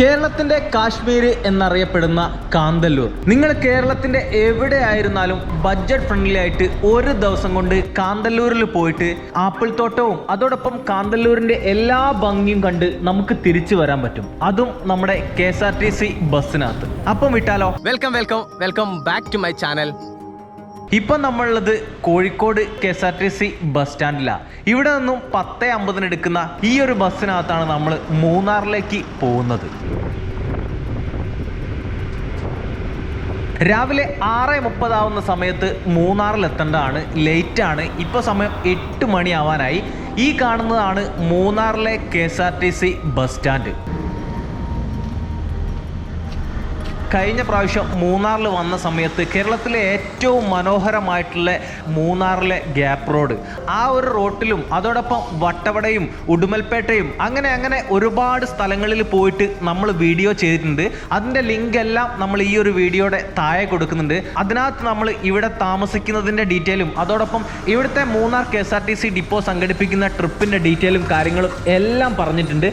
കേരളത്തിന്റെ കാശ്മീർ എന്നറിയപ്പെടുന്ന കാന്തല്ലൂർ. നിങ്ങൾ കേരളത്തിന്റെ എവിടെ ആയിരുന്നാലും ബഡ്ജറ്റ് ഫ്രണ്ട്ലി ആയിട്ട് ഒരു ദിവസം കൊണ്ട് കാന്തല്ലൂരിൽ പോയിട്ട് ആപ്പിൾ തോട്ടവും അതോടൊപ്പം കാന്തല്ലൂരിന്റെ എല്ലാ ഭംഗിയും കണ്ട് നമുക്ക് തിരിച്ചു വരാൻ പറ്റും. അതും നമ്മുടെ K S R T C ബസ്സിനകത്ത്. അപ്പം വിട്ടാലോ? Welcome welcome welcome back to my channel ഇപ്പം നമ്മളുള്ളത് Kozhikode K S R T C bus സ്റ്റാൻഡിലാണ് ഇവിടെ നിന്നും പത്ത് അമ്പതിന് എടുക്കുന്ന ഈ ഒരു ബസ്സിനകത്താണ് നമ്മൾ മൂന്നാറിലേക്ക് പോകുന്നത്. രാവിലെ ആറ് മുപ്പതാവുന്ന സമയത്ത് മൂന്നാറിലെത്തേണ്ടതാണ്. ലേറ്റാണ് ഇപ്പൊ സമയം എട്ട് മണിയാവാനായി. ഈ കാണുന്നതാണ് മൂന്നാറിലെ K S R T C bus stand. കഴിഞ്ഞ പ്രാവശ്യം മൂന്നാറിൽ വന്ന സമയത്ത് കേരളത്തിലെ ഏറ്റവും മനോഹരമായിട്ടുള്ള മൂന്നാറിലെ ഗ്യാപ്പ് റോഡ്. ആ ഒരു റോട്ടിലും അതോടൊപ്പം വട്ടവടയും ഉടുമൽപേട്ടയും അങ്ങനെ അങ്ങനെ ഒരുപാട് സ്ഥലങ്ങളിൽ പോയിട്ട് നമ്മൾ വീഡിയോ ചെയ്തിട്ടുണ്ട്. അതിന്റെ ലിങ്ക് എല്ലാം നമ്മൾ ഈ ഒരു വീഡിയോയുടെ താഴെ കൊടുക്കുന്നുണ്ട്. അതിനകത്ത് നമ്മൾ ഇവിടെ താമസിക്കുന്നതിന്റെ ഡീറ്റെയിലും അതോടൊപ്പം ഇവിടുത്തെ Munnar K S R T C depot സംഘടിപ്പിക്കുന്ന ട്രിപ്പിന്റെ ഡീറ്റെയിലും കാര്യങ്ങളും എല്ലാം പറഞ്ഞിട്ടുണ്ട്.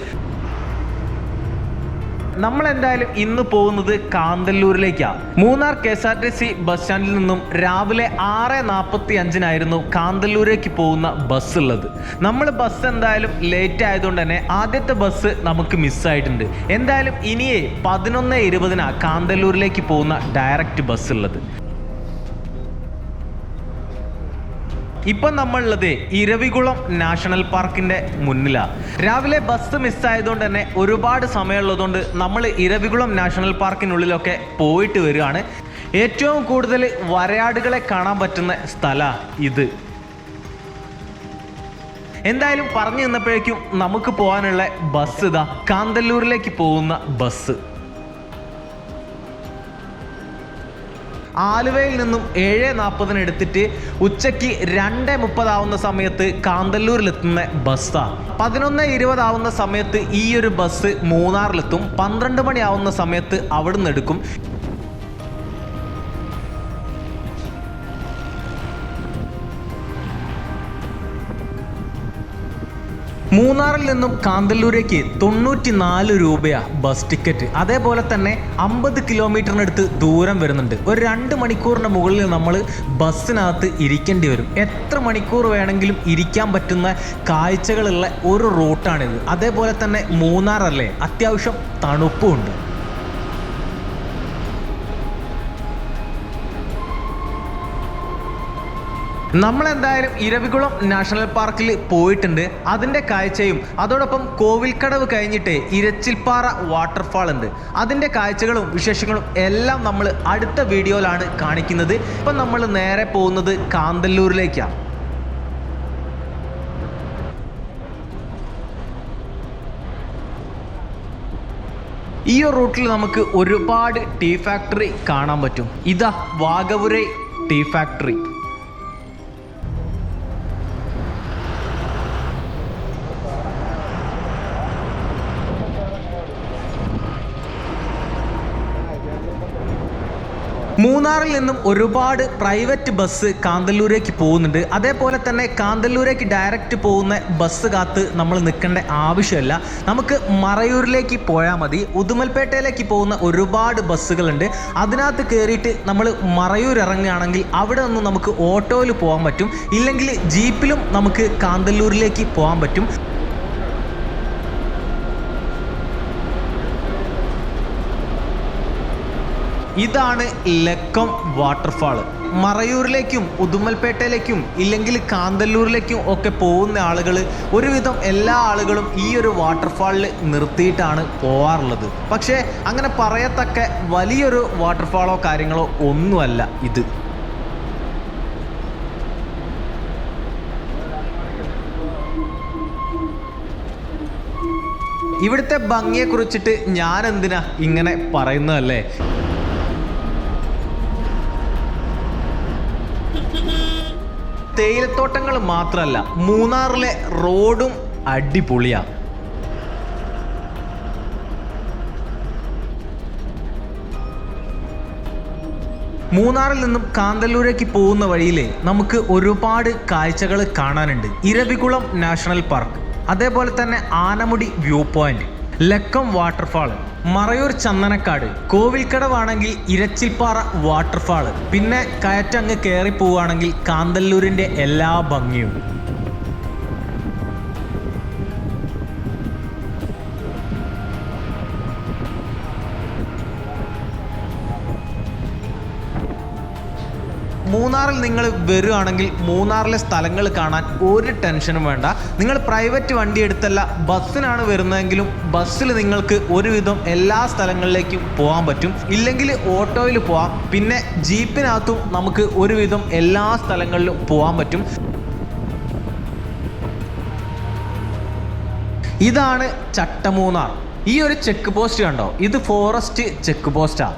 നമ്മൾ എന്തായാലും ഇന്ന് പോകുന്നത് കാന്തല്ലൂരിലേക്കാണ് Munnar K S R T C bus സ്റ്റാൻഡിൽ നിന്നും രാവിലെ ആറ് നാൽപ്പത്തി അഞ്ചിനായിരുന്നു കാന്തല്ലൂരേക്ക് പോകുന്ന ബസ് ഉള്ളത്. നമ്മൾ ബസ് എന്തായാലും ലേറ്റ് ആയതുകൊണ്ട് തന്നെ ആദ്യത്തെ ബസ് നമുക്ക് മിസ്സായിട്ടുണ്ട് എന്തായാലും ഇനിയേ പതിനൊന്ന് ഇരുപതിനാണ് കാന്തല്ലൂരിലേക്ക് പോകുന്ന ഡയറക്റ്റ് ബസ് ഉള്ളത്. ഇപ്പം നമ്മളുള്ളത് ഇരവികുളം നാഷണൽ പാർക്കിന്റെ മുന്നിലാണ് രാവിലെ ബസ് മിസ്സായതുകൊണ്ട് തന്നെ ഒരുപാട് സമയമുള്ളതുകൊണ്ട് നമ്മൾ ഇരവികുളം നാഷണൽ പാർക്കിനുള്ളിലൊക്കെ പോയിട്ട് വരികയാണ്. ഏറ്റവും കൂടുതൽ വരയാടുകളെ കാണാൻ പറ്റുന്ന സ്ഥലമാണ് ഇത്. എന്തായാലും പറഞ്ഞു നിന്നപ്പോഴേക്കും നമുക്ക് പോകാനുള്ള ബസ് ഇതാ കാന്തല്ലൂരിലേക്ക് പോകുന്ന ബസ്. ആലുവയിൽ നിന്നും ഏഴ് നാൽപ്പതിന് എടുത്തിട്ട് ഉച്ചയ്ക്ക് രണ്ട് മുപ്പതാവുന്ന സമയത്ത് കാന്തല്ലൂരിലെത്തുന്ന ബസ്സാണ് പതിനൊന്ന് ഇരുപതാവുന്ന സമയത്ത് ഈ ഒരു ബസ് മൂന്നാറിലെത്തും. പന്ത്രണ്ട് മണിയാവുന്ന സമയത്ത് അവിടുന്ന് എടുക്കും. മൂന്നാറിൽ നിന്നും കാന്തല്ലൂരേക്ക് തൊണ്ണൂറ്റി നാല് രൂപയാ ബസ് ടിക്കറ്റ്. അതേപോലെ തന്നെ അമ്പത് കിലോമീറ്ററിനടുത്ത് ദൂരം വരുന്നുണ്ട്. ഒരു രണ്ട് മണിക്കൂറിന് മുകളിൽ നമ്മൾ ബസ്സിനകത്ത് ഇരിക്കേണ്ടി വരും. എത്ര മണിക്കൂർ വേണമെങ്കിലും ഇരിക്കാൻ പറ്റുന്ന കാഴ്ചകളുള്ള ഒരു റൂട്ടാണിത്. അതേപോലെ തന്നെ മൂന്നാറല്ലേ? അത്യാവശ്യം തണുപ്പുമുണ്ട് നമ്മൾ എന്തായാലും ഇരവികുളം നാഷണൽ പാർക്കിൽ പോയിട്ടുണ്ട്. അതിന്റെ കാഴ്ചയും അതോടൊപ്പം കോവിൽക്കടവ് കഴിഞ്ഞിട്ട് ഇരച്ചിൽപ്പാറ വാട്ടർഫാൾ ഉണ്ട്. അതിന്റെ കാഴ്ചകളും വിശേഷങ്ങളും എല്ലാം നമ്മൾ അടുത്ത വീഡിയോയിലാണ് കാണിക്കുന്നത്. ഇപ്പം നമ്മൾ നേരെ പോകുന്നത് കാന്തല്ലൂരിലേക്കാണ് ഈ ഒരു റൂട്ടിൽ നമുക്ക് ഒരുപാട് ടീ ഫാക്ടറി കാണാൻ പറ്റും. ഇതാ വാഗവുരൈ ടീ ഫാക്ടറി മൂന്നാറിൽ നിന്നും ഒരുപാട് പ്രൈവറ്റ് ബസ് കാന്തല്ലൂരേക്ക് പോകുന്നുണ്ട്. അതേപോലെ തന്നെ കാന്തല്ലൂരേക്ക് ഡയറക്റ്റ് പോകുന്ന ബസ് കാത്ത് നമ്മൾ നിൽക്കേണ്ട ആവശ്യമില്ല. നമുക്ക് മറയൂരിലേക്ക് പോയാൽ മതി. ഉദുമൽപേട്ടയിലേക്ക് പോകുന്ന ഒരുപാട് ബസ്സുകളുണ്ട്. അതിനകത്ത് കയറിയിട്ട് നമ്മൾ മറയൂർ ഇറങ്ങുകയാണെങ്കിൽ അവിടെ നിന്ന് നമുക്ക് ഓട്ടോയിൽ പോകാൻ പറ്റും. ഇല്ലെങ്കിൽ ജീപ്പിലും നമുക്ക് കാന്തല്ലൂരിലേക്ക് പോകാൻ പറ്റും. ഇതാണ് ലക്കം വാട്ടർഫാൾ മറയൂരിലേക്കും ഉദുമൽപേട്ടയിലേക്കും ഇല്ലെങ്കിൽ കാന്തല്ലൂരിലേക്കും ഒക്കെ പോകുന്ന ആളുകൾ ഒരുവിധം എല്ലാ ആളുകളും ഈ ഒരു വാട്ടർഫാളിൽ നിർത്തിയിട്ടാണ് പോവാറുള്ളത്. പക്ഷേ അങ്ങനെ പറയത്തക്ക വലിയൊരു വാട്ടർഫാളോ കാര്യങ്ങളോ ഒന്നുമല്ല ഇത്. ഇവിടുത്തെ ഭംഗിയെ കുറിച്ചിട്ട് ഞാൻ എന്തിനാ ഇങ്ങനെ പറയുന്നതല്ലേ? തേയിലത്തോട്ടങ്ങൾ മാത്രമല്ല മൂന്നാറിലെ റോഡും അടിപൊളിയാണ് മൂന്നാറിൽ നിന്നും കാന്തല്ലൂരേക്ക് പോകുന്ന വഴിയിലെ നമുക്ക് ഒരുപാട് കാഴ്ചകൾ കാണാനുണ്ട്. ഇരവികുളം നാഷണൽ പാർക്ക് അതേപോലെ തന്നെ Anamudi view point. Lakkam waterfall Marayur ചന്ദനക്കാട്. കോവിൽക്കടവാണെങ്കിൽ ഇരച്ചിൽപ്പാറ വാട്ടർഫാൾ പിന്നെ കയറ്റങ്ങ് കയറി പോവുകയാണെങ്കിൽ കാന്തല്ലൂരിന്റെ എല്ലാ ഭംഗിയും. മൂന്നാറിൽ നിങ്ങൾ വരുവാണെങ്കിൽ മൂന്നാറിലെ സ്ഥലങ്ങൾ കാണാൻ ഒരു ടെൻഷനും വേണ്ട. നിങ്ങൾ പ്രൈവറ്റ് വണ്ടി എടുത്തല്ല ബസ്സിനാണ് വരുന്നതെങ്കിലും ബസ്സിൽ നിങ്ങൾക്ക് ഒരുവിധം എല്ലാ സ്ഥലങ്ങളിലേക്കും പോകാൻ പറ്റും. ഇല്ലെങ്കിൽ ഓട്ടോയിൽ പോവാം പിന്നെ ജീപ്പിനകത്തും നമുക്ക് ഒരുവിധം എല്ലാ സ്ഥലങ്ങളിലും പോകാൻ പറ്റും. ഇതാണ് ചട്ടമൂന്നാർ. ഈ ഒരു ചെക്ക് പോസ്റ്റ് കണ്ടോ? ഇത് ഫോറസ്റ്റ് ചെക്ക് പോസ്റ്റാണ്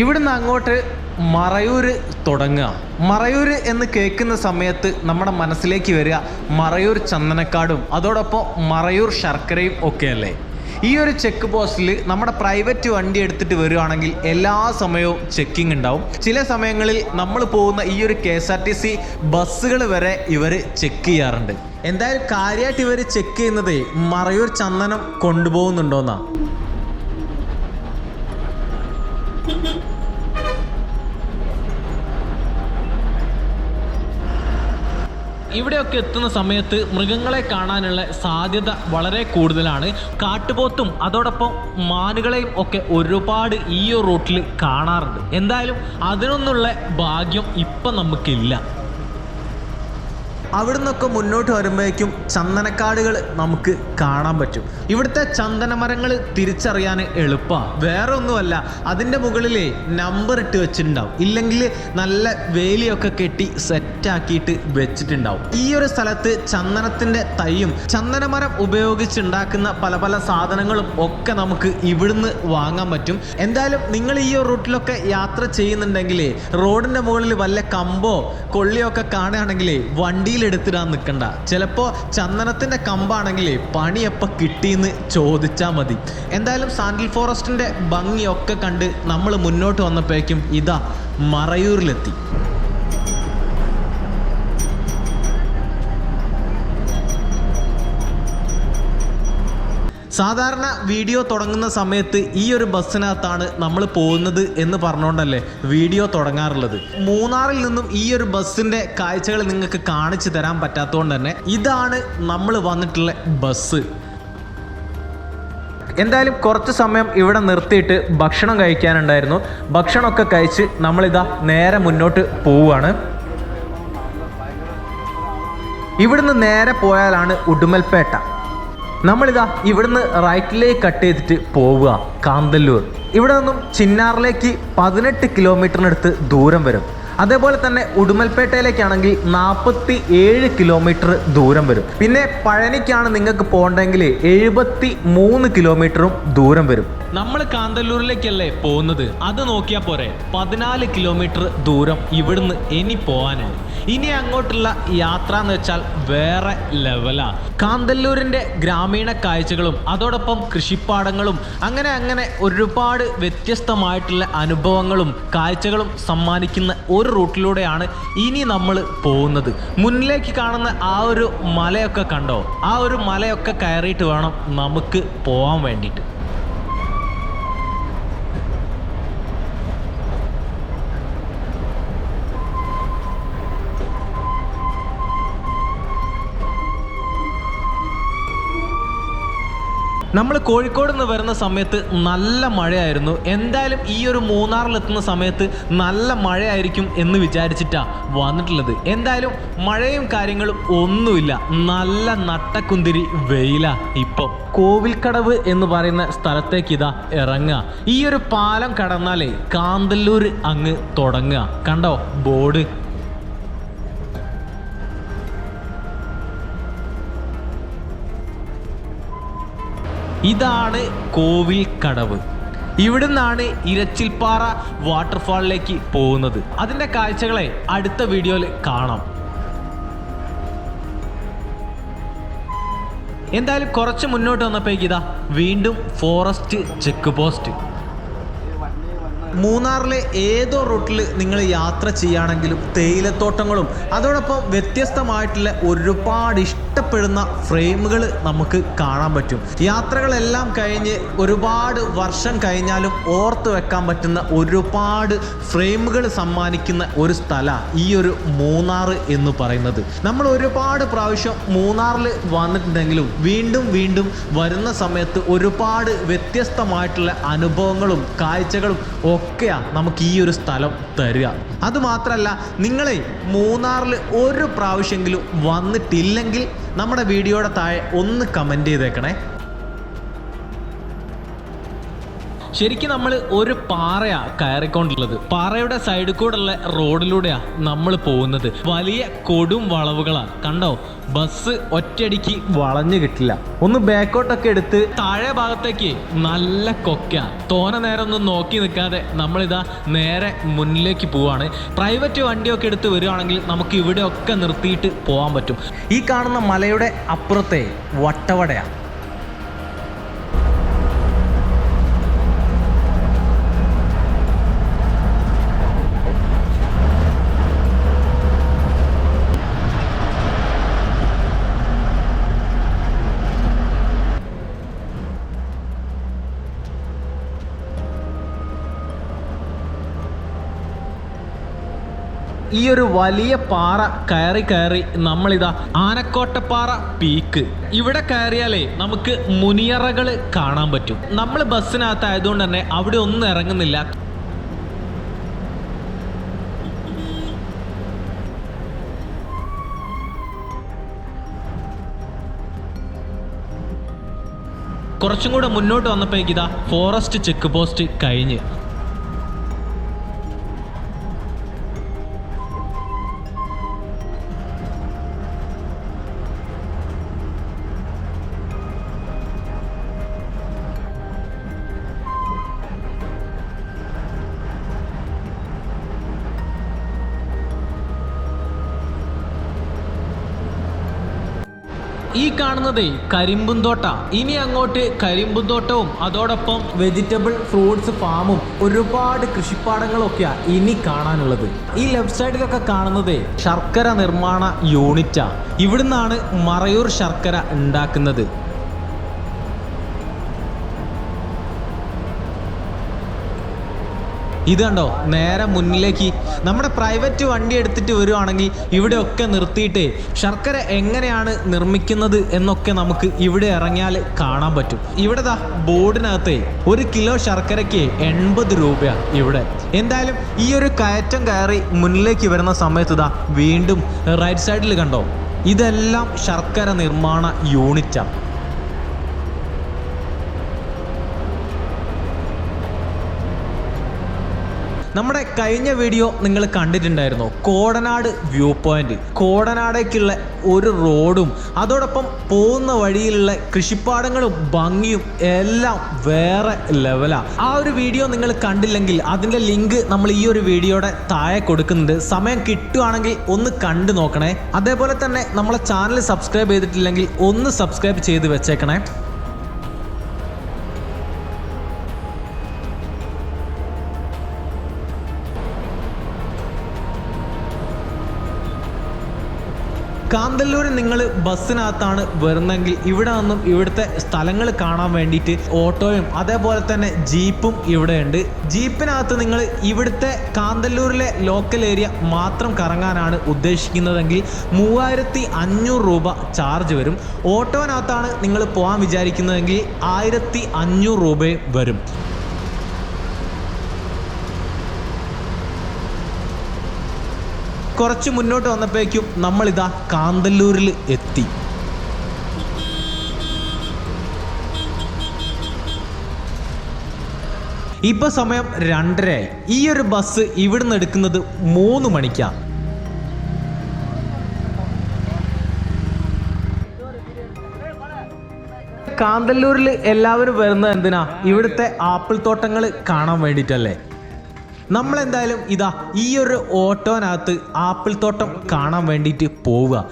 ഇവിടുന്ന് അങ്ങോട്ട് മറയൂർ തുടങ്ങുക. മറയൂര് എന്ന് കേൾക്കുന്ന സമയത്ത് നമ്മുടെ മനസ്സിലേക്ക് വരിക മറയൂർ ചന്ദനക്കാടും അതോടൊപ്പം മറയൂർ ശർക്കരയും ഒക്കെയല്ലേ? ഈ ഒരു ചെക്ക് പോസ്റ്റിൽ നമ്മുടെ പ്രൈവറ്റ് വണ്ടി എടുത്തിട്ട് വരികയാണെങ്കിൽ എല്ലാ സമയവും ചെക്കിംഗ് ഉണ്ടാവും. ചില സമയങ്ങളിൽ നമ്മൾ പോകുന്ന ഈ ഒരു K S R T C ബസ്സുകൾ വരെ ഇവർ ചെക്ക് ചെയ്യാറുണ്ട്. എന്തായാലും കാര്യമായിട്ട് ഇവർ ചെക്ക് ചെയ്യുന്നത് മറയൂർ ചന്ദനം കൊണ്ടുപോകുന്നുണ്ടോന്നാ? ഇവിടെയൊക്കെ എത്തുന്ന സമയത്ത് മൃഗങ്ങളെ കാണാനുള്ള സാധ്യത വളരെ കൂടുതലാണ്. കാട്ടുപോത്തും അതോടൊപ്പം മാനുകളെയും ഒക്കെ ഒരുപാട് ഈ റൂട്ടിൽ കാണാറുണ്ട്. എന്തായാലും അതിനൊന്നുള്ള ഭാഗ്യം ഇപ്പം നമുക്കില്ല. അവിടുന്നൊക്കെ മുന്നോട്ട് വരുമ്പോഴേക്കും ചന്ദനക്കാടുകൾ നമുക്ക് കാണാൻ പറ്റും. ഇവിടുത്തെ ചന്ദനമരങ്ങൾ തിരിച്ചറിയാൻ എളുപ്പമാണ് വേറെ ഒന്നുമല്ല അതിന്റെ മുകളിൽ നമ്പർ ഇട്ട് വെച്ചിട്ടുണ്ടാവും. ഇല്ലെങ്കിൽ നല്ല വേലിയൊക്കെ കെട്ടി സെറ്റാക്കിയിട്ട് വെച്ചിട്ടുണ്ടാവും. ഈ ഒരു സ്ഥലത്ത് ചന്ദനത്തിന്റെ തൈയും ചന്ദനമരം ഉപയോഗിച്ചുണ്ടാക്കുന്ന പല പല സാധനങ്ങളും ഒക്കെ നമുക്ക് ഇവിടുന്ന് വാങ്ങാൻ പറ്റും. എന്തായാലും നിങ്ങൾ ഈ ഒരു റൂട്ടിലൊക്കെ യാത്ര ചെയ്യുന്നുണ്ടെങ്കിൽ റോഡിന്റെ മുകളിൽ വല്ല കമ്പോ കൊള്ളിയോ ഒക്കെ കാണുകയാണെങ്കിൽ വണ്ടിയിൽ എടുത്തിടാൻ നിൽക്കണ്ട ചിലപ്പോൾ ചന്ദനത്തിന്റെ കമ്പാണെങ്കിലേ പണി എപ്പോൾ കിട്ടിയെന്ന് ചോദിച്ചാൽ മതി. എന്തായാലും സാൻഡിൽ ഫോറസ്റ്റിന്റെ ഭംഗിയൊക്കെ കണ്ട് നമ്മൾ മുന്നോട്ട് വന്നപ്പോഴേക്കും ഇതാ മറയൂരിലെത്തി. സാധാരണ വീഡിയോ തുടങ്ങുന്ന സമയത്ത് ഈ ഒരു ബസ്സിനകത്താണ് നമ്മൾ പോകുന്നത് എന്ന് പറഞ്ഞുകൊണ്ടല്ലേ വീഡിയോ തുടങ്ങാറുള്ളത്. മൂന്നാറിൽ നിന്നും ഈ ഒരു ബസ്സിന്റെ കാഴ്ചകൾ നിങ്ങൾക്ക് കാണിച്ചു തരാൻ പറ്റാത്തതുകൊണ്ട് തന്നെ ഇതാണ് നമ്മൾ വന്നിട്ടുള്ള ബസ്. എന്തായാലും കുറച്ച് സമയം ഇവിടെ നിർത്തിയിട്ട് ഭക്ഷണം കഴിക്കാനുണ്ടായിരുന്നു. ഭക്ഷണമൊക്കെ കഴിച്ച് നമ്മളിതാ നേരെ മുന്നോട്ട് പോവുകയാണ്. ഇവിടുന്ന് നേരെ പോയാലാണ് ഉടുമൽപേട്ട. നമ്മളിതാ ഇവിടുന്ന് റൈറ്റിലേക്ക് കട്ട് ചെയ്തിട്ട് പോവുക കാന്തല്ലൂർ. ഇവിടെ നിന്നും ചിന്നാറിലേക്ക് പതിനെട്ട് കിലോമീറ്ററിനടുത്ത് ദൂരം വരും. അതേപോലെ തന്നെ ഉടുമൽപേട്ടയിലേക്കാണെങ്കിൽ നാൽപ്പത്തി ഏഴ് കിലോമീറ്റർ ദൂരം വരും. പിന്നെ പഴനിക്കാണ് നിങ്ങൾക്ക് പോകേണ്ടെങ്കിൽ എഴുപത്തി മൂന്ന് കിലോമീറ്ററും ദൂരം വരും. നമ്മൾ കാന്തല്ലൂരിലേക്കല്ലേ പോകുന്നത്? അത് നോക്കിയാൽ പോരെ. പതിനാല് കിലോമീറ്റർ ദൂരം ഇവിടുന്ന് ഇനി പോകാനുണ്ട് ഇനി അങ്ങോട്ടുള്ള യാത്ര എന്ന് വെച്ചാൽ വേറെ ലെവലാണ് കാന്തല്ലൂരിന്റെ ഗ്രാമീണ കാഴ്ചകളും അതോടൊപ്പം കൃഷിപ്പാടങ്ങളും അങ്ങനെ അങ്ങനെ ഒരുപാട് വ്യത്യസ്തമായിട്ടുള്ള അനുഭവങ്ങളും കാഴ്ചകളും സമ്മാനിക്കുന്ന ഒരു റൂട്ടിലൂടെയാണ് ഇനി നമ്മൾ പോകുന്നത്. മുന്നിലേക്ക് കാണുന്ന ആ ഒരു മലയൊക്കെ കണ്ടോ? ആ ഒരു മലയൊക്കെ കയറിയിട്ട് വേണം നമുക്ക് പോകാൻ വേണ്ടിയിട്ട്. നമ്മൾ കോഴിക്കോട് നിന്ന് വരുന്ന സമയത്ത് നല്ല മഴയായിരുന്നു. എന്തായാലും ഈ ഒരു മൂന്നാറിൽ എത്തുന്ന സമയത്ത് നല്ല മഴയായിരിക്കും എന്ന് വിചാരിച്ചിട്ടാണ് വന്നിട്ടുള്ളത്. എന്തായാലും മഴയും കാര്യങ്ങളും ഒന്നുമില്ല. നല്ല നട്ടക്കുന്തിരി വെയില ഇപ്പം. കോവിൽക്കടവ് എന്ന് പറയുന്ന സ്ഥലത്തേക്ക് ഇതാ ഇറങ്ങുക. ഈ ഒരു പാലം കടന്നാലേ കാന്തല്ലൂർ അങ്ങ് തുടങ്ങുക. കണ്ടോ? ബോർഡ്. ഇതാണ് കോവിൽ കടവ്. ഇവിടുന്നാണ് ഇരച്ചിൽപ്പാറ വാട്ടർഫാളിലേക്ക് പോകുന്നത്. അതിന്റെ കാഴ്ചകളെ അടുത്ത വീഡിയോയിൽ കാണാം. എന്തായാലും കുറച്ച് മുന്നോട്ട് വന്നപ്പോഴേക്ക് ഇതാ വീണ്ടും ഫോറസ്റ്റ് ചെക്ക് പോസ്റ്റ്. മൂന്നാറിലെ ഏതോ റൂട്ടിൽ നിങ്ങൾ യാത്ര ചെയ്യുകയാണെങ്കിലും തേയിലത്തോട്ടങ്ങളും അതോടൊപ്പം വ്യത്യസ്തമായിട്ടുള്ള ഒരുപാട് ഇഷ്ടം ഇഷ്ടപ്പെടുന്ന ഫ്രെയിമുകൾ നമുക്ക് കാണാൻ പറ്റും. യാത്രകളെല്ലാം കഴിഞ്ഞ് ഒരുപാട് വർഷം കഴിഞ്ഞാലും ഓർത്ത് വെക്കാൻ പറ്റുന്ന ഒരുപാട് ഫ്രെയിമുകൾ സമ്മാനിക്കുന്ന ഒരു സ്ഥല ഈ ഒരു മൂന്നാർ എന്ന് പറയുന്നത്. നമ്മൾ ഒരുപാട് പ്രാവശ്യം മൂന്നാറിൽ വന്നിട്ടുണ്ടെങ്കിലും വീണ്ടും വീണ്ടും വരുന്ന സമയത്ത് ഒരുപാട് വ്യത്യസ്തമായിട്ടുള്ള അനുഭവങ്ങളും കാഴ്ചകളും ഒക്കെയാണ് നമുക്ക് ഈ ഒരു സ്ഥലം തരിക. അതുമാത്രമല്ല നിങ്ങളെ മൂന്നാറിൽ ഒരു പ്രാവശ്യമെങ്കിലും വന്നിട്ടില്ലെങ്കിൽ നമ്മുടെ വീഡിയോയുടെ താഴെ ഒന്ന് കമന്റ് ചെയ്തേക്കണേ. ശരിക്കും നമ്മൾ ഒരു പാറയാ കയറിക്കൊണ്ടുള്ളത്. പാറയുടെ സൈഡിൽ കൂടെയുള്ള റോഡിലൂടെയാ നമ്മൾ പോകുന്നത്. വലിയ കൊടും വളവുകളാ. കണ്ടോ? ബസ് ഒറ്റയടിക്ക് വളഞ്ഞു കിട്ടില്ല. ഒന്ന് ബാക്കോട്ടൊക്കെ എടുത്ത് താഴെ ഭാഗത്തേക്ക് നല്ല കൊക്ക. തോന നേരം ഒന്നും നോക്കി നിൽക്കാതെ നമ്മളിതാ നേരെ മുന്നിലേക്ക് പോവാണ്. പ്രൈവറ്റ് വണ്ടിയൊക്കെ എടുത്ത് വരികയാണെങ്കിൽ നമുക്ക് ഇവിടെയൊക്കെ നിർത്തിയിട്ട് പോകാൻ പറ്റും. ഈ കാണുന്ന മലയുടെ അപ്പുറത്തെ വട്ടവടയാണ് ഈ ഒരു വലിയ പാറ കയറി കയറി നമ്മളിതാ ആനക്കോട്ടപ്പാറ പീക്ക് ഇവിടെ കയറിയാലേ നമുക്ക് മുനിയറകൾ കാണാൻ പറ്റും. നമ്മൾ ബസ്സിനകത്ത് ആയതുകൊണ്ട് തന്നെ അവിടെ ഒന്നും ഇറങ്ങുന്നില്ല. കുറച്ചും കൂടെ മുന്നോട്ട് വന്നപ്പോഴേക്കിതാ ഫോറസ്റ്റ് ചെക്ക് പോസ്റ്റ് കഴിഞ്ഞ്. കാണുന്നതേ കരിമ്പുന്തോട്ട ഇനി അങ്ങോട്ട് കരിമ്പുന്തോട്ടവും അതോടൊപ്പം വെജിറ്റബിൾ ഫ്രൂട്ട്സ് ഫാമും ഒരുപാട് കൃഷിപ്പാടങ്ങളൊക്കെയാ ഇനി കാണാനുള്ളത്. ഈ ലെഫ്റ്റ് സൈഡിലൊക്കെ കാണുന്നത് ശർക്കര നിർമ്മാണ യൂണിറ്റാ ഇവിടുന്നാണ് മറയൂർ ശർക്കര ഉണ്ടാക്കുന്നത്. ഇത് കണ്ടോ? നേരെ മുന്നിലേക്ക് നമ്മുടെ പ്രൈവറ്റ് വണ്ടി എടുത്തിട്ട് വരുവാണെങ്കിൽ ഇവിടെയൊക്കെ നിർത്തിയിട്ട് ശർക്കര എങ്ങനെയാണ് നിർമ്മിക്കുന്നത് എന്നൊക്കെ നമുക്ക് ഇവിടെ ഇറങ്ങിയാൽ കാണാൻ പറ്റും. ഇവിടെ ദാ ബോർഡിനകത്ത് ഒരു കിലോ ശർക്കരയ്ക്ക് എൺപത് രൂപയാണ് ഇവിടെ. എന്തായാലും ഈ ഒരു കയറ്റം കയറി മുന്നിലേക്ക് വരുന്ന സമയത്ത് ഇതാ വീണ്ടും റൈറ്റ് സൈഡിൽ കണ്ടോ? ഇതെല്ലാം ശർക്കര നിർമ്മാണ യൂണിറ്റാണ് നമ്മുടെ കഴിഞ്ഞ വീഡിയോ നിങ്ങൾ കണ്ടിട്ടുണ്ടായിരുന്നു. കോടനാട് വ്യൂ പോയിന്റ് കോടനാടേക്കുള്ള ഒരു റോഡും അതോടൊപ്പം പോകുന്ന വഴിയിലുള്ള കൃഷിപ്പാടങ്ങളും ഭംഗിയും എല്ലാം വേറെ ലെവലാണ് ആ. ഒരു വീഡിയോ നിങ്ങൾ കണ്ടില്ലെങ്കിൽ അതിന്റെ ലിങ്ക് നമ്മൾ ഈ ഒരു വീഡിയോയുടെ താഴെ കൊടുക്കുന്നുണ്ട്. സമയം കിട്ടുവാണെങ്കിൽ ഒന്ന് കണ്ടു നോക്കണേ. അതേപോലെ തന്നെ നമ്മളെ ചാനൽ സബ്സ്ക്രൈബ് ചെയ്തിട്ടില്ലെങ്കിൽ ഒന്ന് സബ്സ്ക്രൈബ് ചെയ്ത് വെച്ചേക്കണേ. കാന്തല്ലൂർ നിങ്ങൾ ബസ്സിനകത്താണ് വരുന്നെങ്കിൽ ഇവിടെ നിന്നും ഇവിടുത്തെ സ്ഥലങ്ങൾ കാണാൻ വേണ്ടിയിട്ട് ഓട്ടോയും അതേപോലെ തന്നെ ജീപ്പും ഇവിടെ ഉണ്ട് ജീപ്പിനകത്ത് നിങ്ങൾ ഇവിടുത്തെ കാന്തല്ലൂരിലെ ലോക്കൽ ഏരിയ മാത്രം കറങ്ങാനാണ് ഉദ്ദേശിക്കുന്നതെങ്കിൽ മൂവായിരത്തി അഞ്ഞൂറ് രൂപ ചാർജ് വരും. ഓട്ടോനകത്താണ് നിങ്ങൾ പോകാൻ വിചാരിക്കുന്നതെങ്കിൽ ആയിരത്തി അഞ്ഞൂറ് രൂപയും വരും. കുറച്ച് മുന്നോട്ട് വന്നപ്പോഴേക്കും നമ്മളിതാ കാന്തല്ലൂരിൽ എത്തി. ഇപ്പൊ സമയം രണ്ടരയായി. ഈ ഒരു ബസ് ഇവിടുന്ന് എടുക്കുന്നത് മൂന്ന് മണിക്കാണ് കാന്തല്ലൂരിൽ എല്ലാവരും വരുന്നത് എന്തിനാ? ഇവിടുത്തെ ആപ്പിൾ തോട്ടങ്ങൾ കാണാൻ വേണ്ടിയിട്ടല്ലേ? നമ്മൾ എന്തായാലും ഇതാ ഈ ഒരു ഓട്ടോനകത്ത് ആപ്പിൾ തോട്ടം കാണാൻ വേണ്ടിയിട്ട് പോവുക.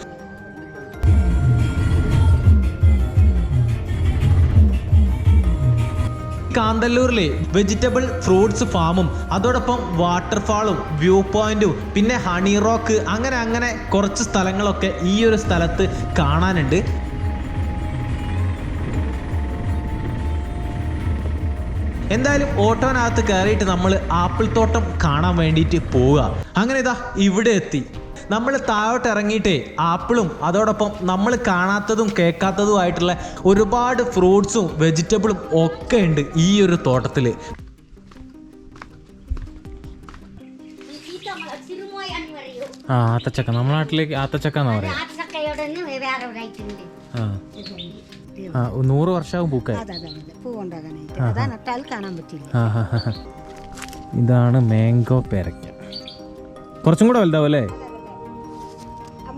കാന്തല്ലൂരിലെ വെജിറ്റബിൾ ഫ്രൂട്ട്സ് ഫാമും അതോടൊപ്പം വാട്ടർഫാളും വ്യൂ പോയിന്റും പിന്നെ ഹണി റോക്ക് അങ്ങനെ അങ്ങനെ കുറച്ച് സ്ഥലങ്ങളൊക്കെ ഈ ഒരു സ്ഥലത്ത് കാണാനുണ്ട്. എന്തായാലും ഓട്ടോനകത്ത് കയറിയിട്ട് നമ്മൾ ആപ്പിൾ തോട്ടം കാണാൻ വേണ്ടിയിട്ട് പോവുക. അങ്ങനെ ഇതാ ഇവിടെ എത്തി. നമ്മൾ താഴോട്ട് ഇറങ്ങിയിട്ടേ ആപ്പിളും അതോടൊപ്പം നമ്മൾ കാണാത്തതും കേൾക്കാത്തതുമായിട്ടുള്ള ഒരുപാട് ഫ്രൂട്ട്സും വെജിറ്റബിളും ഒക്കെ ഉണ്ട് ഈ ഒരു തോട്ടത്തിൽ ആ ആത്തച്ചക്ക. നമ്മുടെ നാട്ടിലേക്ക് ആത്തച്ചക്ക എന്നാ പറയാ? വേറെ ഒരായിട്ട് ഉണ്ട്. ആ. ആ നൂറ് വർഷമാകും പൂക്കാൻ അതാ നട്ടാൽ കാണാൻ പറ്റില്ല. ഇതാണ് മാംഗോ പേരയ്ക്ക. കുറച്ചും കൂടെ വലുതാവും അല്ലേ?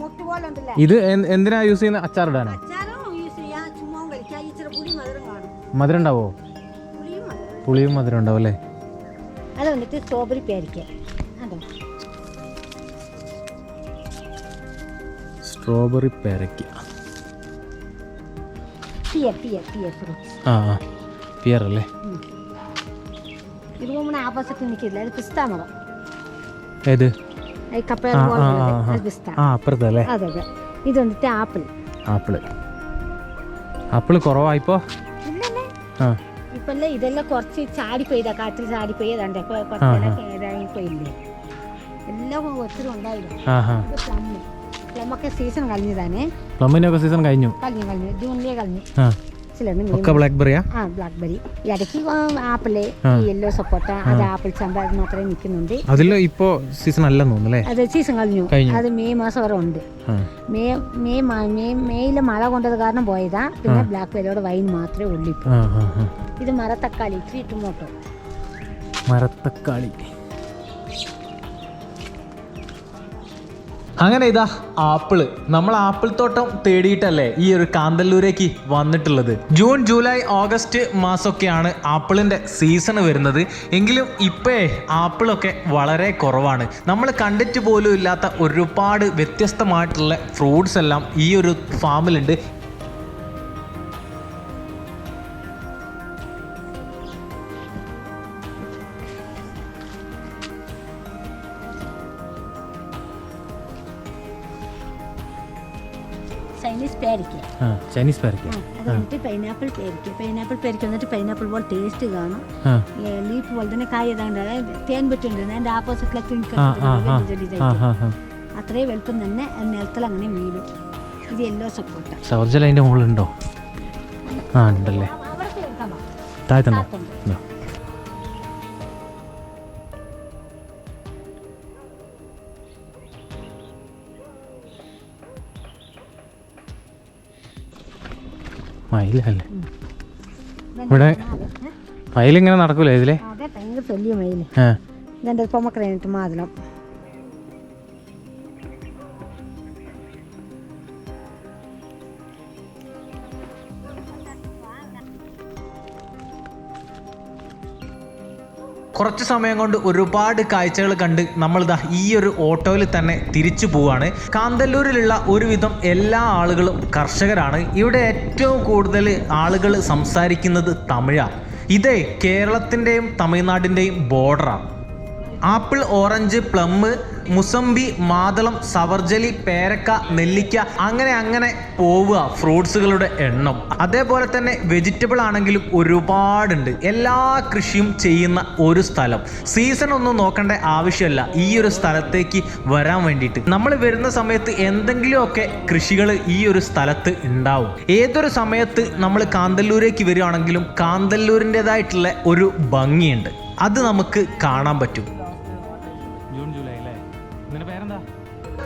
മുട്ട് പോലെ ഉണ്ടല്ലേ? ഇത് എന്തിനാ യൂസ് ചെയ്യുന്ന? അച്ചാറിടാനോ മധുരം ഉണ്ടാവോ? പുളിയും മധുരം ഉണ്ടാവും അല്ലേ? അത് വന്നിട്ട് സ്ട്രോബെറി പേരക്ക സ്ട്രോബെറി പേരയ്ക്ക. ആ ആ. പിയർ അല്ലേ ഏത്? ഇത് വന്നിട്ട് ആപ്പിൾ. ആപ്പിൾ. ആപ്പിൾ കുറവായിപ്പോ ഇല്ലല്ലേ? ആ. ഇപ്പല്ലേ ഇതെല്ലാം കുറച്ച് ചാടി പെയ്താ കാറ്റിൽ ചാടി പോയില്ലേ എല്ലാം ഒത്തിരി ഉണ്ടായിരുന്നു പ്ലമ്മൊക്കെ സീസൺ കഴിഞ്ഞതാണേ. പ്ലമ്മിനൊക്കെ സീസൺ കഴിഞ്ഞു. കഴിഞ്ഞു കഴിഞ്ഞു. ജൂണിലേ കഴിഞ്ഞു. ആ. ചിലന്ന് ഒക്കെ ബ്ലാക്ക്ബെറിയാ ആ? ബ്ലാക്ക്ബെറി ഇടയ്ക്ക് ആപ്പിൾ യെല്ലോ സപ്പോട്ട അത് ആപ്പിൾ ചമ്പ മാത്രമേ നിൽക്കുന്നുണ്ട്. അതിൽ ഇപ്പോ സീസൺ അല്ലെന്ന് തോന്നുന്നു അത് സീസൺ കഴിഞ്ഞു. അത് മെയ് മാസം വരെ ഉണ്ട്. മെയ് മെയ് മെയ് മെയ്യിൽ മഴ കൊണ്ടത് കാരണം പോയതാ. പിന്നെ ബ്ലാക്ക് ബെറിയോട് വൈൻ മാത്രമേ ഉള്ളൂ ഇത് മരത്തക്കാളി ഇച്ചിരി ടൊമാറ്റോ മരത്തക്കാളി. അങ്ങനെ ഇതാ ആപ്പിൾ. നമ്മൾ ആപ്പിൾ തോട്ടം തേടിയിട്ടല്ലേ ഈ ഒരു കാന്തല്ലൂരേക്ക് വന്നിട്ടുള്ളത്. ജൂൺ ജൂലൈ ഓഗസ്റ്റ് മാസമൊക്കെയാണ് ആപ്പിളിന്റെ സീസൺ വരുന്നത്. എങ്കിലും ഇപ്പേ ആപ്പിളൊക്കെ വളരെ കുറവാണ്. നമ്മൾ കണ്ടിട്ട് പോലും ഇല്ലാത്ത ഒരുപാട് വ്യത്യസ്തമായിട്ടുള്ള ഫ്രൂട്ട്സ് എല്ലാം ഈ ഒരു ഫാമിലുണ്ട്. ചൈനീസ് പേരയ്ക്ക ആ, അത് വന്നിട്ട് പൈനാപ്പിൾ പേരിക്ക. പൈനാപ്പിൾ പേരിക്ക വന്നിട്ട് പൈനാപ്പിൾ പോലെ ടേസ്റ്റ് കാണും. ലീഫ് പോലെ തന്നെ കായ ഏതാണ്ട് അതായത് തേൻ പറ്റുണ്ട് അതിന്റെ ആപ്പോസിറ്റിലൊക്കെ അത്രയും വെളുപ്പം തന്നെ നിലത്തിൽ അങ്ങനെ വീഴും. ഇത് യെല്ലോ സപ്പോട്ട സവർജൽ അതിന്റെ മുകളിലുണ്ടോ? ആ ഉണ്ടല്ലേ. താഴത്തുണ്ടോ മയിലല്ലേ? ഇവിടെ മയിലിങ്ങനെ നടക്കൂലേ ഇതിലെ? ഭയങ്കര വലിയ മയിൽ ഇതെന്റെ പൊമ്മക്രേനിട്ട് മാതളം. കുറച്ച് സമയം കൊണ്ട് ഒരുപാട് കാഴ്ചകൾ കണ്ട് നമ്മളിതാ ഈ ഒരു ഓട്ടോയിൽ തന്നെ തിരിച്ചു പോവാണ്. കാന്തല്ലൂരിലുള്ള ഒരുവിധം എല്ലാ ആളുകളും കർഷകരാണ്. ഇവിടെ ഏറ്റവും കൂടുതൽ ആളുകൾ സംസാരിക്കുന്നത് തമിഴാണ് ഇതേ കേരളത്തിന്റെയും തമിഴ്നാടിന്റെയും ബോർഡറാണ് ആപ്പിൾ ഓറഞ്ച് പ്ലം മുസംബി മാതളം സവർജലി പേരക്ക നെല്ലിക്ക അങ്ങനെ അങ്ങനെ പോവുക ഫ്രൂട്ട്സുകളുടെ എണ്ണം. അതേപോലെ തന്നെ വെജിറ്റബിൾ ആണെങ്കിലും ഒരുപാടുണ്ട്. എല്ലാ കൃഷിയും ചെയ്യുന്ന ഒരു സ്ഥലം. സീസൺ ഒന്നും നോക്കേണ്ട ആവശ്യമല്ല. ഈ ഒരു സ്ഥലത്തേക്ക് വരാൻ വേണ്ടിയിട്ട്. നമ്മൾ വരുന്ന സമയത്ത് എന്തെങ്കിലുമൊക്കെ കൃഷികൾ ഈ ഒരു സ്ഥലത്ത് ഉണ്ടാവും. ഏതൊരു സമയത്ത് നമ്മൾ കാന്തല്ലൂരേക്ക് വരികയാണെങ്കിലും കാന്തല്ലൂരിന്റെതായിട്ടുള്ള ഒരു ഭംഗിയുണ്ട്. അത് നമുക്ക് കാണാൻ പറ്റും.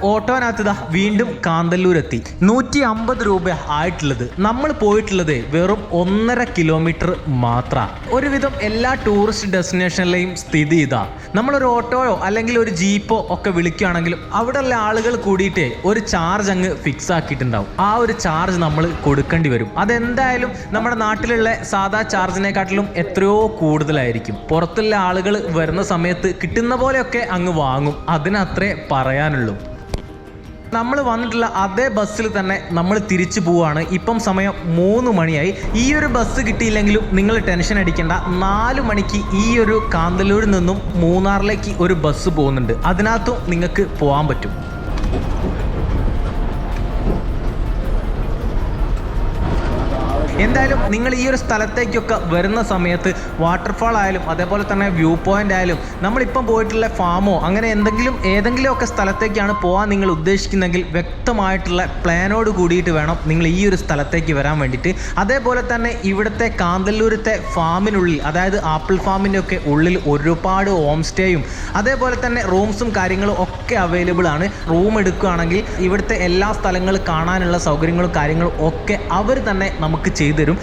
ഓട്ടോനകത്ത് വീണ്ടും കാന്തല്ലൂരെത്തി. നൂറ്റി അമ്പത് രൂപ ആയിട്ടുള്ളത്. നമ്മൾ പോയിട്ടുള്ളത് വെറും ഒന്നര കിലോമീറ്റർ മാത്രമാണ് ഒരുവിധം എല്ലാ ടൂറിസ്റ്റ് ഡെസ്റ്റിനേഷനിലെയും സ്ഥിതി ഇതാ. നമ്മളൊരു ഓട്ടോയോ അല്ലെങ്കിൽ ഒരു ജീപ്പോ ഒക്കെ വിളിക്കുകയാണെങ്കിലും അവിടെ ഉള്ള ആളുകൾ കൂടിയിട്ടേ ഒരു ചാർജ് അങ്ങ് ഫിക്സ് ആക്കിയിട്ടുണ്ടാവും. ആ ഒരു ചാർജ് നമ്മൾ കൊടുക്കേണ്ടി വരും. അതെന്തായാലും നമ്മുടെ നാട്ടിലുള്ള സാധാ ചാർജിനെക്കാട്ടിലും എത്രയോ കൂടുതലായിരിക്കും. പുറത്തുള്ള ആളുകൾ വരുന്ന സമയത്ത് കിട്ടുന്ന പോലെയൊക്കെ അങ്ങ് വാങ്ങും. അതിനത്രേ പറയാനുള്ളൂ. നമ്മൾ വന്നിട്ടുള്ള അതേ ബസ്സിൽ തന്നെ നമ്മൾ തിരിച്ചു പോവുകയാണ് ഇപ്പം സമയം മൂന്ന് മണിയായി. ഈ ഒരു ബസ് കിട്ടിയില്ലെങ്കിലും നിങ്ങൾ ടെൻഷൻ അടിക്കേണ്ട. നാല് മണിക്ക് ഈ ഒരു കാന്തല്ലൂരിൽ നിന്നും മൂന്നാറിലേക്ക് ഒരു ബസ് പോകുന്നുണ്ട്. അതിനകത്തും നിങ്ങൾക്ക് പോകാൻ പറ്റും. എന്തായാലും നിങ്ങൾ ഈ ഒരു സ്ഥലത്തേക്കൊക്കെ വരുന്ന സമയത്ത് വാട്ടർഫാൾ ആയാലും അതേപോലെ തന്നെ വ്യൂ പോയിന്റ് ആയാലും നമ്മളിപ്പം പോയിട്ടുള്ള ഫാമോ അങ്ങനെ എന്തെങ്കിലും ഏതെങ്കിലുമൊക്കെ സ്ഥലത്തേക്കാണ് പോകാൻ നിങ്ങൾ ഉദ്ദേശിക്കുന്നെങ്കിൽ വ്യക്തമായിട്ടുള്ള പ്ലാനോട് കൂടിയിട്ട് വേണം നിങ്ങൾ ഈ ഒരു സ്ഥലത്തേക്ക് വരാൻ വേണ്ടിയിട്ട്. അതേപോലെ തന്നെ ഇവിടുത്തെ കാന്തല്ലൂരത്തെ ഫാമിനുള്ളിൽ അതായത് ആപ്പിൾ ഫാമിന്റെ ഒക്കെ ഉള്ളിൽ ഒരുപാട് ഹോം സ്റ്റേയും അതേപോലെ തന്നെ റൂംസും കാര്യങ്ങളും ഒക്കെ അവൈലബിൾ ആണ്. റൂം എടുക്കുകയാണെങ്കിൽ ഇവിടുത്തെ എല്ലാ സ്ഥലങ്ങളും കാണാനുള്ള സൗകര്യങ്ങളും കാര്യങ്ങളും ഒക്കെ അവർ തന്നെ നമുക്ക് ചെയ്തു തരും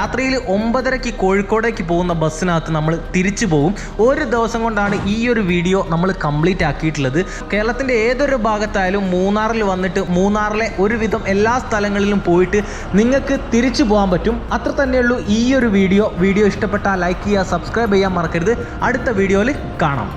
രാത്രിയിൽ ഒമ്പതരയ്ക്ക് കോഴിക്കോടേക്ക് പോകുന്ന ബസ്സിനകത്ത് നമ്മൾ തിരിച്ചു പോകും. ഒരു ദിവസം കൊണ്ടാണ് ഈ ഒരു വീഡിയോ നമ്മൾ കംപ്ലീറ്റ് ആക്കിയിട്ടുള്ളത്. കേരളത്തിന്റെ ഏതൊരു ഭാഗത്തായാലും മൂന്നാറിൽ വന്നിട്ട് മൂന്നാറിലെ ഒരുവിധം എല്ലാ സ്ഥലങ്ങളിലും പോയിട്ട് നിങ്ങൾക്ക് തിരിച്ചു പോകാൻ പറ്റും. അത്ര തന്നെയുള്ളൂ ഈ ഒരു വീഡിയോ. വീഡിയോ ഇഷ്ടപ്പെട്ടാൽ ലൈക്ക് ചെയ്യുക സബ്സ്ക്രൈബ് ചെയ്യാൻ മറക്കരുത്. അടുത്ത വീഡിയോയിൽ കാണാം.